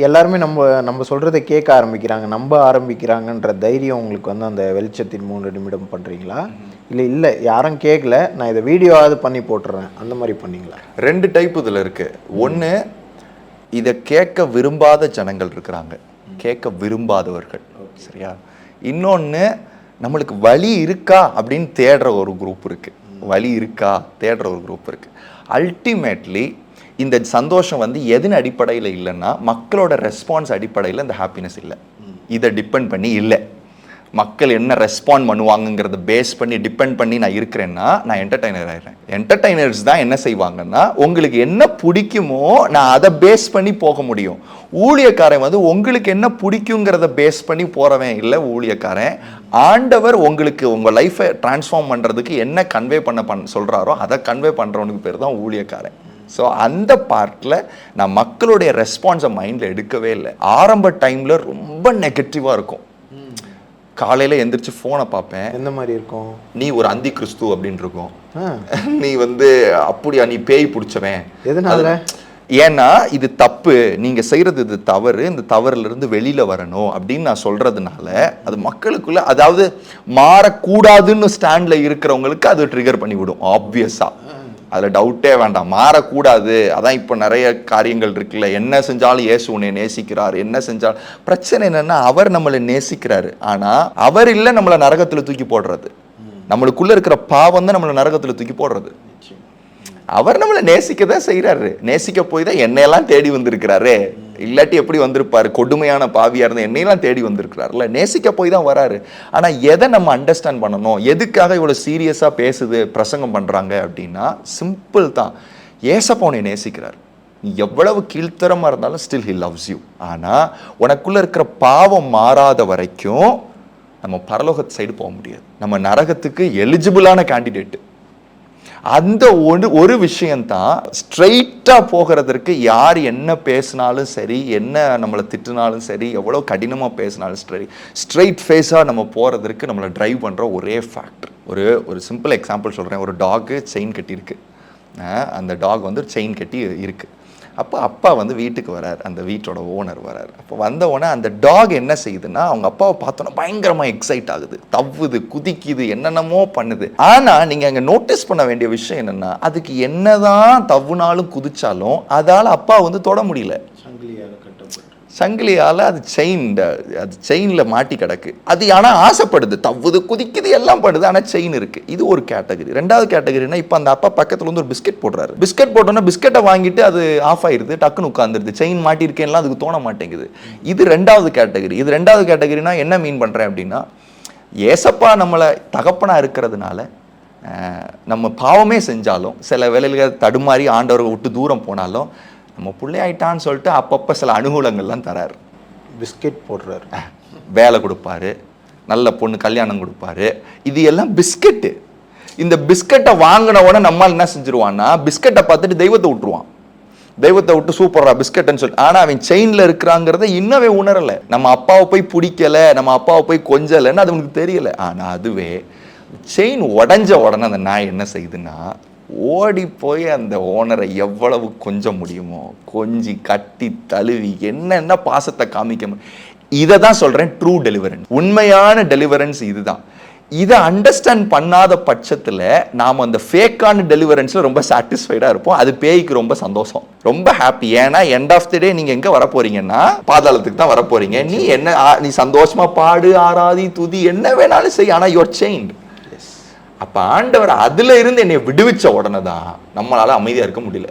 எல்லாருமே நம்ம நம்ம சொல்றதை கேட்க ஆரம்பிக்கிறாங்க நம்ப ஆரம்பிக்கிறாங்கன்ற தைரியம் உங்களுக்கு வந்து அந்த வெளிச்சத்தின் மூன்று நிமிடம் பண்றீங்களா? இல்லை இல்லை யாரும் கேட்கல. நான் இதை வீடியோவாவது பண்ணி போட்டுறேன். அந்த மாதிரி பண்ணீங்களா? ரெண்டு டைப் இதில் இருக்கு. ஒன்று இதை கேட்க விரும்பாத ஜனங்கள் இருக்கிறாங்க. கேட்க விரும்பாதவர்கள். சரியா? இன்னொன்று நம்மளுக்கு வழி இருக்கா அப்படின்னு தேடுற ஒரு குரூப் இருக்கு. வழி இருக்கா? தேடுற ஒரு குரூப் இருக்கு. அல்டிமேட்லி இந்த சந்தோஷம் வந்து எதன் அடிப்படையில் இல்லைன்னா மக்களோட ரெஸ்பான்ஸ் அடிப்படையில் இந்த ஹாப்பினஸ் இல்லை. இதை டிபெண்ட் பண்ணி இல்லை. மக்கள் என்ன ரெஸ்பாண்ட் பண்ணுவாங்கங்கிறத பேஸ் பண்ணி டிபெண்ட் பண்ணி நான் இருக்கிறேன்னா நான் என்டர்டைனர் ஆயிடுறேன். என்டர்டைனர்ஸ் தான் என்ன செய்வாங்கன்னா உங்களுக்கு என்ன பிடிக்குமோ நான் அதை பேஸ் பண்ணி போக முடியும். ஊழியக்காரன் வந்து உங்களுக்கு என்ன பிடிக்குங்கிறத பேஸ் பண்ணி போகிறவன் இல்லை ஊழியக்காரன். ஆண்டவர் உங்களுக்கு உங்கள் லைஃப்பை டிரான்ஸ்ஃபார்ம் பண்ணுறதுக்கு என்ன கன்வே பண்ண பண் சொல்கிறாரோ அதை கன்வே பண்ணுறவனுக்கு பேர் தான் ஊழியக்காரன். ஸோ அந்த பார்ட்டில் நான் மக்களுடைய ரெஸ்பான்ஸை மைண்டில் எடுக்கவே இல்லை. ஆரம்ப டைமில் ரொம்ப நெகட்டிவாக இருக்கும். காலையில் எந்திரிச்சு ஃபோனை பார்ப்பேன். எந்த மாதிரி இருக்கும்? நீ ஒரு அந்தி கிறிஸ்து அப்படின்னு இருக்கும். நீ வந்து அப்படியா நீ பேய் பிடிச்சவன். எதனால? அது- ஏன்னா இது தப்பு. நீங்க செய்யறது இது தவறு. இந்த தவறுல இருந்து வெளியில வரணும் அப்படின்னு நான் சொல்றதுனால அது மக்களுக்குள்ள அதாவது மாறக்கூடாதுன்னு ஸ்டாண்ட்ல இருக்கிறவங்களுக்கு அது ட்ரிகர் பண்ணி விடும் ஆப்வியஸா அதுல டவுட்டே வேண்டாம். மாறக்கூடாது. அதான் இப்போ நிறைய காரியங்கள் இருக்குல்ல. என்ன செஞ்சாலும் இயேசு உன்னை நேசிக்கிறார். என்ன செஞ்சாலும் பிரச்சனை என்னன்னா அவர் நம்மளை நேசிக்கிறாரு. ஆனா அவர் இல்லை நம்மளை நரகத்துல தூக்கி போடுறது. நம்மளுக்குள்ள இருக்கிற பாவம் தான் நம்மளை நரகத்துல தூக்கி போடுறது. அவர் நம்மளை நேசிக்க தான் செய்கிறாரு நேசிக்க போய் தான் என்னையெல்லாம் தேடி வந்திருக்கிறாரு. இல்லாட்டி எப்படி வந்திருப்பார்? கொடுமையான பாவியாக இருந்த என்னையெல்லாம் தேடி வந்திருக்கிறார்ல நேசிக்க போய் தான் வராரு. ஆனால் எதை நம்ம அண்டர்ஸ்டாண்ட் பண்ணணும்? எதுக்காக இவ்வளோ சீரியஸாக பேசுது பிரசங்கம் பண்ணுறாங்க அப்படின்னா சிம்பிள் தான். ஏசப்பா உன்னை நேசிக்கிறார். நீ எவ்வளவு கீழ்த்தரமாக இருந்தாலும் ஸ்டில் ஹி லவ்ஸ் யூ ஆனால் உனக்குள்ளே இருக்கிற பாவம் மாறாத வரைக்கும் நம்ம பரலோகத்து சைடு போக முடியாது. நம்ம நரகத்துக்கு எலிஜிபிளான கேண்டிடேட் அந்த ஒரு ஒரு விஷயம்தான் ஸ்ட்ரைட்டாக போகிறதற்கு யார் என்ன பேசினாலும் சரி என்ன நம்மளை திட்டினாலும் சரி எவ்வளோ கடினமாக பேசினாலும் சரி ஸ்ட்ரைட் ஃபேஸாக நம்ம போகிறதற்கு நம்மளை ட்ரைவ் பண்ணுற ஒரே ஃபேக்டர் ஒரு ஒரு சிம்பிள் எக்ஸாம்பிள் சொல்கிறேன் ஒரு டாகு செயின் கட்டியிருக்கு. அந்த டாக் வந்து செயின் கட்டி இருக்குது அப்போ அப்பா வந்து வீட்டுக்கு வரார். அந்த வீட்டோட ஓனர் வரார். அப்போ வந்த உடனே அந்த டாக் என்ன செய்யுதுன்னா அவங்க அப்பாவை பார்த்தோன்னா பயங்கரமாக எக்ஸைட் ஆகுது. தவ்வுது குதிக்குது என்னென்னமோ பண்ணுது. ஆனால் நீங்கள் அங்கே நோட்டீஸ் பண்ண வேண்டிய விஷயம் என்னென்னா அதுக்கு என்னதான் தவ்வுனாலும் குதிச்சாலும் அதால் அப்பா வந்து தொட முடியல. சங்கிலியால் அது செயின் அது செயினில் மாட்டி கிடக்கு. அது ஆனால் ஆசைப்படுது. தவ்வுது குதிக்குது எல்லாம் பண்ணுது. ஆனால் செயின் இருக்குது இது ஒரு கேட்டகரி ரெண்டாவது கேட்டகரினா இப்போ அந்த அப்பா பக்கத்தில் வந்து ஒரு பிஸ்கெட் போடுறாரு. பிஸ்கெட் போட்டோன்னா பிஸ்கெட்டை வாங்கிட்டு அது ஆஃப் ஆயிருது டக்குன்னு உட்காந்துருது செயின் மாட்டியிருக்கேன்லாம் அதுக்கு தோண மாட்டேங்குது. இது ரெண்டாவது கேட்டகரி இது ரெண்டாவது கேட்டகரினா என்ன மீன் பண்ணுறேன் அப்படின்னா ஏசப்பா நம்மளை தகப்பனாக இருக்கிறதுனால நம்ம பாவமே செஞ்சாலும் சில வேலையில் தடுமாறி ஆண்டவரை விட்டு தூரம் போனாலும் நம்ம பிள்ளையாயிட்டான்னு சொல்லிட்டு அப்பப்போ சில அனுகூலங்கள்லாம் தராரு. பிஸ்கெட் போடுறாரு. வேலை கொடுப்பாரு நல்ல பொண்ணு கல்யாணம் கொடுப்பாரு. இது எல்லாம் பிஸ்கெட்டு. இந்த பிஸ்கட்டை வாங்கின உடனே நம்மால் என்ன செஞ்சிருவான்னா பிஸ்கட்டை பார்த்துட்டு தெய்வத்தை விட்டுருவான். தெய்வத்தை விட்டு சூப்பரா பிஸ்கட்னு சொல்லி. ஆனா அவன் செயின்ல இருக்கிறாங்கிறத இன்னவே உணரல. நம்ம அப்பாவை போய் பிடிக்கல நம்ம அப்பாவை போய் கொஞ்சலைன்னு அது உனக்கு தெரியல. ஆனா அதுவே செயின் உடஞ்ச உடனே அந்த நாய் என்ன செய்யுதுன்னா ஓடி போய் அந்த ஓனரை எவ்வளவு கொஞ்சம் முடியுமோ கொஞ்சி கட்டி தழுவி என்னென்ன பாசத்தை காமிக்க இதை தான் சொல்கிறேன் ட்ரூ டெலிவரன்ஸ் உண்மையான டெலிவரன்ஸ் இதுதான். இதை அண்டர்ஸ்டாண்ட் பண்ணாத பட்சத்தில் நாம் அந்த ஃபேக்கான டெலிவரன்ஸில் ரொம்ப சாட்டிஸ்ஃபைடாக இருப்போம். அது பேய்க்கு ரொம்ப சந்தோஷம். ரொம்ப ஹாப்பி ஏன்னா எண்ட் ஆஃப் தி டே நீங்கள் எங்கே வரப்போறீங்கன்னா பாதாளத்துக்கு தான் வரப்போறீங்க. நீ என்ன ஆ, நீ சந்தோஷமாக பாடு ஆராதி துதி என்ன வேணாலும் செய். ஆனால் யுவர் செயின்ட் அப்போ ஆண்டவர் அதுல இருந்து என்னை விடுவிச்ச உடனே தான் நம்மளால அமைதியாக இருக்க முடியல.